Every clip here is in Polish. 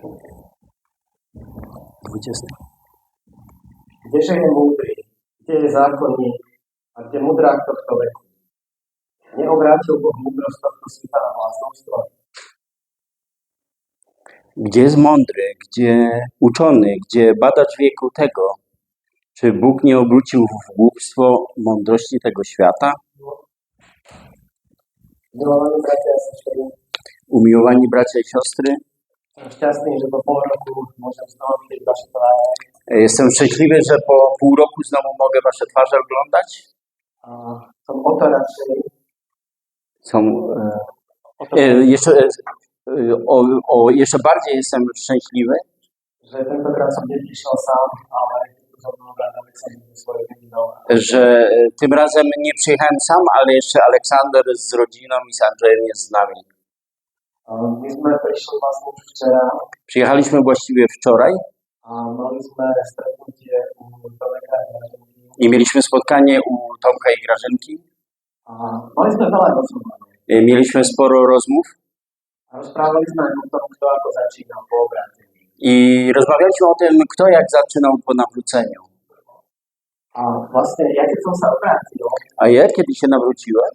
20. Kdeže je múdry, kde je zákonník a kde mudrák tohto veku? Neobrátil Boh múdrosť tohto sveta na bláznostvo? Gdzie jest mądry, gdzie uczony, gdzie badacz wieku tego? Czy Bóg nie obrócił w głupstwo mądrości tego świata? Umiłowani bracia i siostry, po roku jestem szczęśliwy, że po pół roku znowu mogę Wasze twarze oglądać. a som o to radšej, Są, e, e, jeszcze, e, o, o, jeszcze bardziej jestem szczęśliwy, som neprišiel sám, ale że tym razem nie przyjechałem sam, ale jeszcze Aleksander z rodziną i z Andrzejem jest z nami. A My sme prišli vlastne už včera Przyjechaliśmy właściwie wczoraj. Graženky i mieliśmy spotkanie u Tomka i Grażynki. rozhovorov. E, Mieliśmy sporo rozmów. I rozmawialiśmy o tym, kto jak zaczynał po nawróceniu. A vlastne, ja keď som sa obrátil, A ja, kiedy się nawróciłem,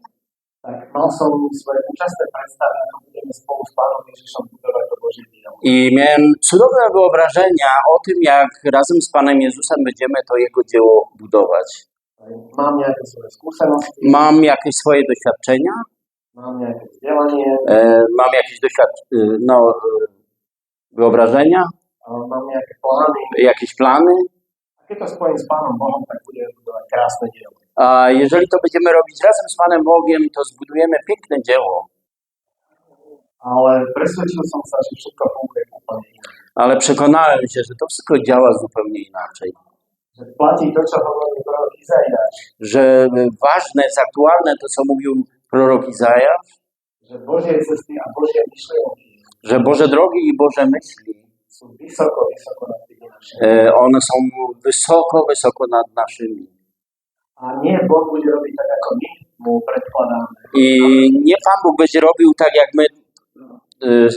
tak mal som svoje úžasné predstavy, ako budeme spolu s Pánom Ježišom budovať to Božie dielo. i miałem cudowne wyobrażenia o tym, jak razem z Panem Jezusem będziemy to Jego dzieło budować. Mám nejaké svoje skúsenosti, Mam jakieś swoje doświadczenia, mám nejaké vzdelanie, e, mam jakieś doświad- e, no, e, wyobrażenia, mám nejaké plány. jakieś plany. Keď to spojím s Pánom Bohom, tak budeme budovať krásne dielo. A jeżeli to będziemy robić razem z Panem Bogiem, to zbudujemy piękne dzieło. Ale presvedčil som sa, že všetko funguje úplne inak. Ale przekonałem się, że to wszystko działa zupełnie inaczej. Že platí to, čo hovorí prorok Izaiáš, Że ważne jest aktualne to, co mówił prorok Izajasz, že Božie cesty a Božie myšlienky że Boże drogi i Boże myśli, sú vysoko, vysoko nad tými našimi. e, one są wysoko, wysoko nad naszymi. A nie Boh bude robiť tak, ako my mu predkladáme, I nie Pan Bóg będzie robił tak, jak my e,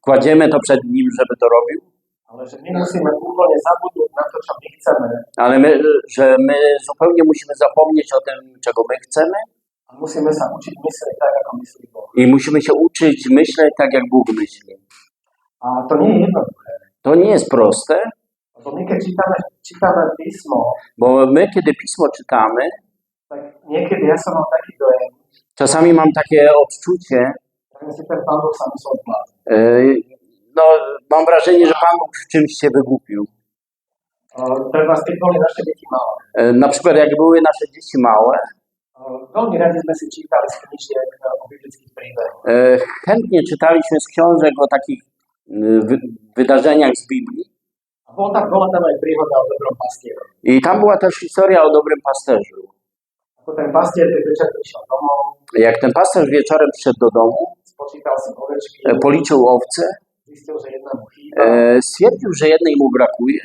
kładziemy to przed Nim, żeby to robił, ale že my musíme úplne zabudnúť na to, čo my chceme ale my, że my zupełnie musimy zapomnieć o tym, czego my chcemy a sa učiť myslieť tak, ako myslí Boh. i musimy się uczyć myśleć tak, jak Bóg myśli. A to nie je jednoduché. To nie jest proste, Lebo my keď čítame, čítame písmo, bo my, kiedy Pismo czytamy, tak niekedy ja som mal taký dojem, czasami mam takie odczucie, e, no, mam wrażenie, że Pan Bóg w czymś się wygłupił. O, Treba keď boli naše deti malé. E, Na przykład, jak były nasze dzieci małe, e, chętnie czytaliśmy z książek o takich e, wy- wydarzeniach z Biblii. A bol tam, príhoda o dobrom pastierovi. I tam była też historia o dobrym pasterzu. Ako ten pastier, keď večer prišiel domov, Jak ten pasterz wieczorem przyszedł do domu, si ovečky, e, policzył owce, zistil, že jedna mu e, stwierdził, że jednej mu brakuje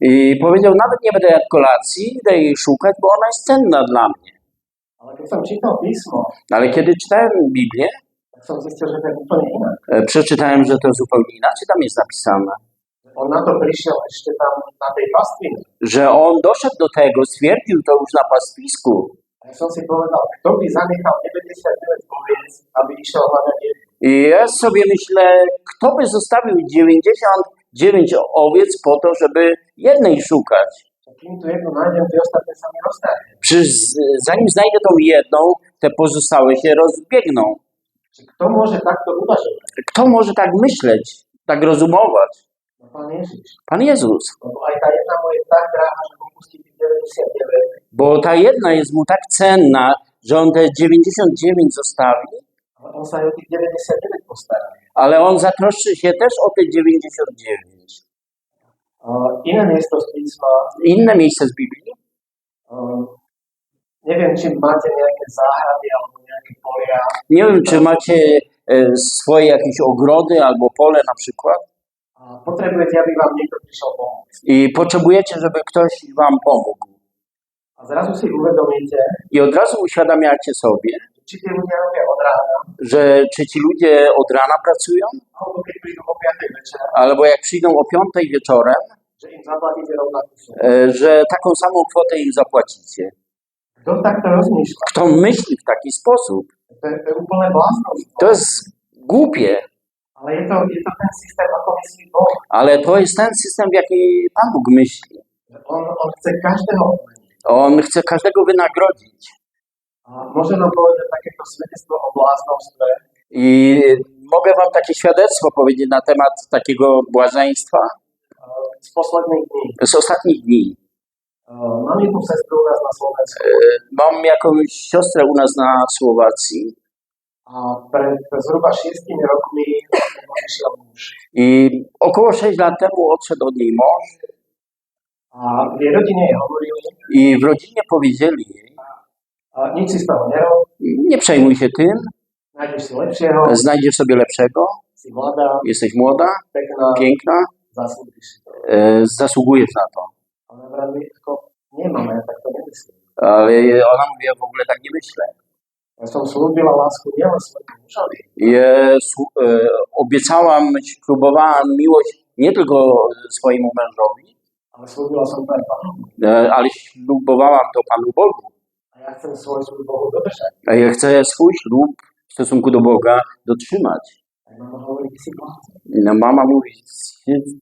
i powiedział, nawet nie będę jadł kolacji, idę jej szukać, bo ona jest cenna dla mnie. Ale kiedy czytałem Biblię, tak som zistil, že to je úplne inak. e, przeczytałem, że to zupełnie inaczej tam jest napisane. On na to prišiel ešte tam na tej pastvine. Że on doszedł do tego, stwierdził to już na pastwisku. Ja som si povedal, kto by zanechal 99 oviec, aby išiel hľadať. I ja sobie myślę, kto by zostawił 99 owiec po to, żeby jednej szukać? Przecież zanim znajdę tą jedną, te pozostałe się rozbiegną. Kto môže takto uvažovať? Kto może tak myśleć, tak rozumować? No. Pan Jezus. Lebo aj tá jedna mu je tak drahá, že opustí tých 99, Bo ta jedna jest mu tak cenna, że on te 99 zostawi, ale on sa aj o tých 99 postará. ale on zatroszczy się też o te 99. Uh, iné miesto z písma, Inne miejsce z Biblii. Uh, neviem, či máte nejaké záhrady alebo nejaké polia, Nie wiem, czy macie e, swoje jakieś ogrody albo pole na przykład a potrebujete, aby vám niekto prišiel pomôcť. i potrzebujecie, żeby ktoś wam pomógł. A zrazu si uvedomíte, I od razu uświadamiacie sobie, tí ľudia robia od rána, że czy ci ludzie od rana pracują, albo keď prídu o 5 večer, albo jak przyjdą o piątej wieczorem, že im sumu. e, że taką samą kwotę im zapłacicie. Kto takto rozmýšľa? Kto myśli w taki sposób? To to úplne. To jest głupie, Ale je to, je to ten systém, ako myslí Boh. ale to jest ten system, w jaki Pan Bóg myśli. On, on chce odmeniť. On chce każdego wynagrodzić. A môže nám povedať takéto svedectwo o bláznovstve, I mogę Wam takie świadectwo powiedzieć na temat takiego błazeństwa z posledných dní. z ostatnich dni. Mám jednu sestru u nás na Slovensku Mam jakąś siostrę u nas na Słowacji. Zhruba šiestimi rokmi odišiel muž. i około 6 lat temu odszedł od niej mąż. A v jej hovorili, i w rodzinie powiedzieli jej, si z toho nerob, nie? przejmuj się tym, nájdeš si lepšieho, znajdziesz sobie lepszego, si mladá, jesteś młoda, piękna, e, zasługujesz na to. Ale vrali, ako, nie mama, ja tak to nemyslím. Ale ona mówi, ja w ogóle tak nie myślę. Ja som slúbila lásku nielen svojmu mužovi, Jezu, e, obiecałam, próbowałam miłość nie tylko swojemu mężowi, ale slúbila som to aj Pánu. e, ale ślubowałam to Panu Bogu. A ja chcem svoj slúb Bohu dodržať. A ja chcę swój ślub w stosunku do Boga dotrzymać. A mama blázon. No mama mówi, "Się-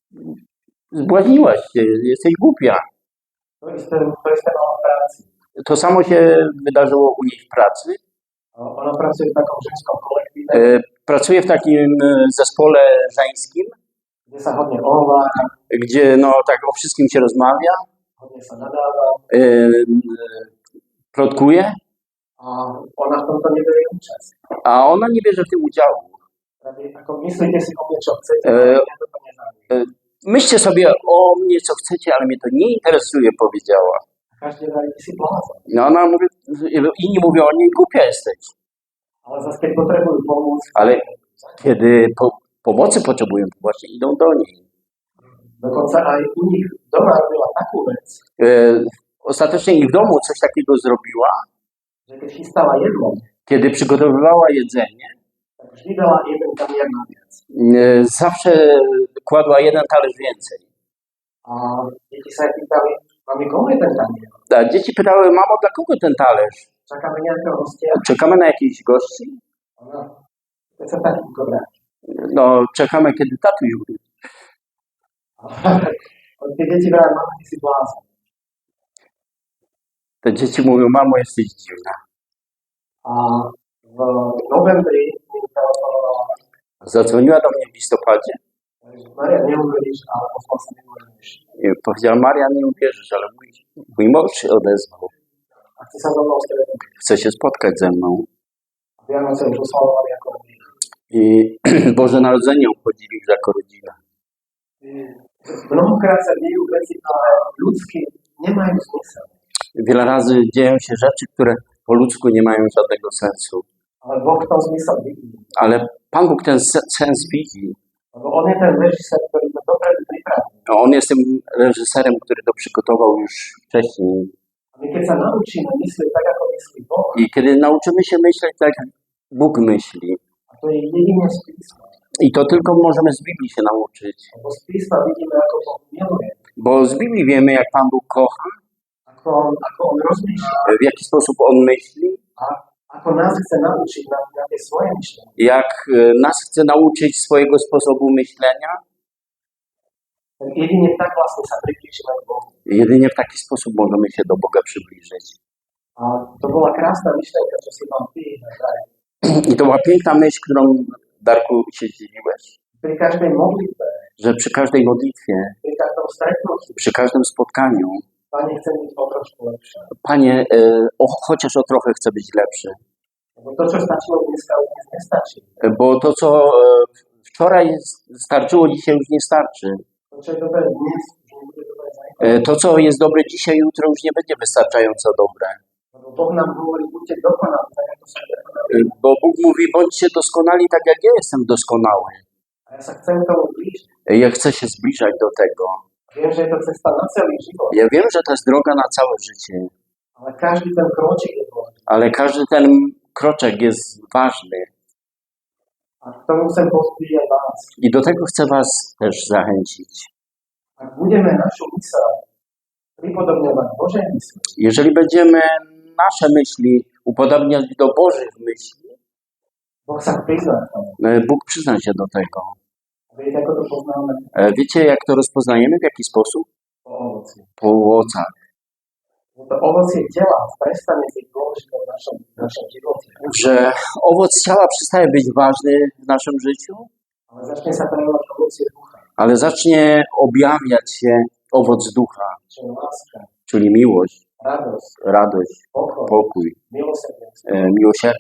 zbłaźniłaś się, jesteś głupia. To isté, to isté mala v práci. To samo się wydarzyło u niej w pracy. Ona pracuje v takom ženskom kolektíve, E, Pracuje w takim e, zespole żeńskim, sa hodne ohovára, gdzie no tak o wszystkim się rozmawia, e, plotkuje, a ona v tomto neberie účasť. a ona nie bierze w tym udziału. Praví, ako myslíte si o Myślcie sobie o mnie, co chcecie, ale mnie to nie interesuje, powiedziała. Vraví, ty si blázon. No ona mówi, inni mówią o niej, głupia jesteś. Ale zase, keď potrebujú Ale kiedy po, pomocy potrzebują, to właśnie idą do niej. dokonca aj u nich doma robila takú vec, E, ostatecznie ich w domu coś takiego zrobiła, že keď chystala jedlo, kiedy przygotowywała jedzenie, tak vždy dala jeden kamier na zawsze kładła jeden talerz więcej. A sa jej pýtali, mami, komu ten kamier? A dzieci pytały, mamo, dla kogo ten talerz? Čakáme nejakého hostia? Czekamy na jakichś gości? Sa tatínko vráti. No, czekamy, kiedy tatuś wróci. Deti vrajú, mama, ty si blázon. Te dzieci mówią, mamo, jesteś dziwna. A novembri mi telefonovala, Zadzwoniła do mnie w listopadzie Maria, ale sa mi môj muž. i powiedziała, Maria, nie uwierzysz, ale mój, mój mąż się odezwał. A chce sa so mnou stretnúť. Chce się spotkać ze mną. I Boże Narodzenie obchodzili jako rodzina. Mnohokrát sa dejú veci, ktoré ľudsky nemajú zmysel. Wiele razy dzieją się rzeczy, które po ludzku nie mają żadnego sensu. Ale v tom zmysel vidí. Ale Pan Bóg ten se- sens widzi. Lebo on je ten režisér, ktorý to pripraví. No, On jest tym reżyserem, który to przygotował już wcześniej. Tak, I kiedy nauczymy się myśleć tak, jak Bóg myśli, i to tylko możemy z Biblii się nauczyć, miluje, bo z Biblii wiemy, jak Pan Bóg kocha, w jaki sposób On myśli, a ako nás chce naučiť na, na tie svoje myšlenie. jak e, nas chce nauczyć swojego sposobu myślenia. Tak jedine tak priblížime k Bohu. Jedynie w taki sposób możemy się do Boga przybliżyć. A to bola krásna myšlenka, čo si vám ty Daj. I to była piękna myśl, którą Darku się dzieliłeś, Pri každej modlitbe, że przy każdej modlitwie, przy każdym spotkaniu, Pane, chcem byť o trošku lepšie. Panie, e, o, chociaż o trochę chcę być lepszy, Lebo to, dneska, už dnes nestačí. E, bo to, co e, wczoraj starczyło, dzisiaj już nie starczy. To, co jest dobre dzisiaj, jutro już nie będzie wystarczająco dobre. Dokonali, tak Bo Bóg mówi, bądźcie doskonali tak, jak ja jestem doskonały. Ja chcę się zbliżać do tego. Viem, že je to cesta na celý život, Ja wiem, że to jest droga na całe życie, ale každý ten kročík je dôležitý. ale każdy ten kroczek jest ważny. A k tomu chcem vás. I do tego chcę Was też zachęcić. Ak budeme našu mysel pripodobňovať Božej mysli, Jeżeli będziemy nasze myśli upodobniać do Bożych myśli, Boh sa prizná k tomu. e, Bóg przyzna się do tego. Wiecie, jak to rozpoznajemy? W jaki sposób? po owocach. To ovocie tela prestane byť dôležité v našom, v našom živote, Że owoc ciała przestaje być ważny w naszym życiu, ale prejavovať ovocie ducha, ale zacznie objawiać się owoc ducha, czyli miłość, radość, pokój, e, miłosierdzie,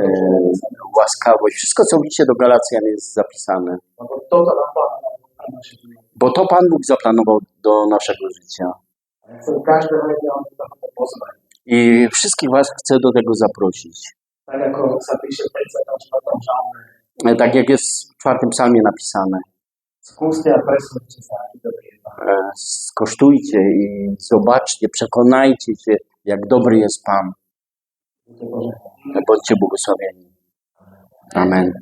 e, napísané. łaskawość. Wszystko, co widzicie do Galacjan jest zapisane. Životy. Bo to Pan Bóg zaplanował do naszego życia. I wszystkich Was chcę do tego zaprosić. Tak ako sa píše v 34. žalme. E, Tak jak jest w czwartym psalmie napisane. Skúste a presvedčte sa, aký dobrý je Pán. E, Skosztujcie i zobaczcie, przekonajcie się, jak dobry jest Pan. Bądźcie błogosławieni. Amen.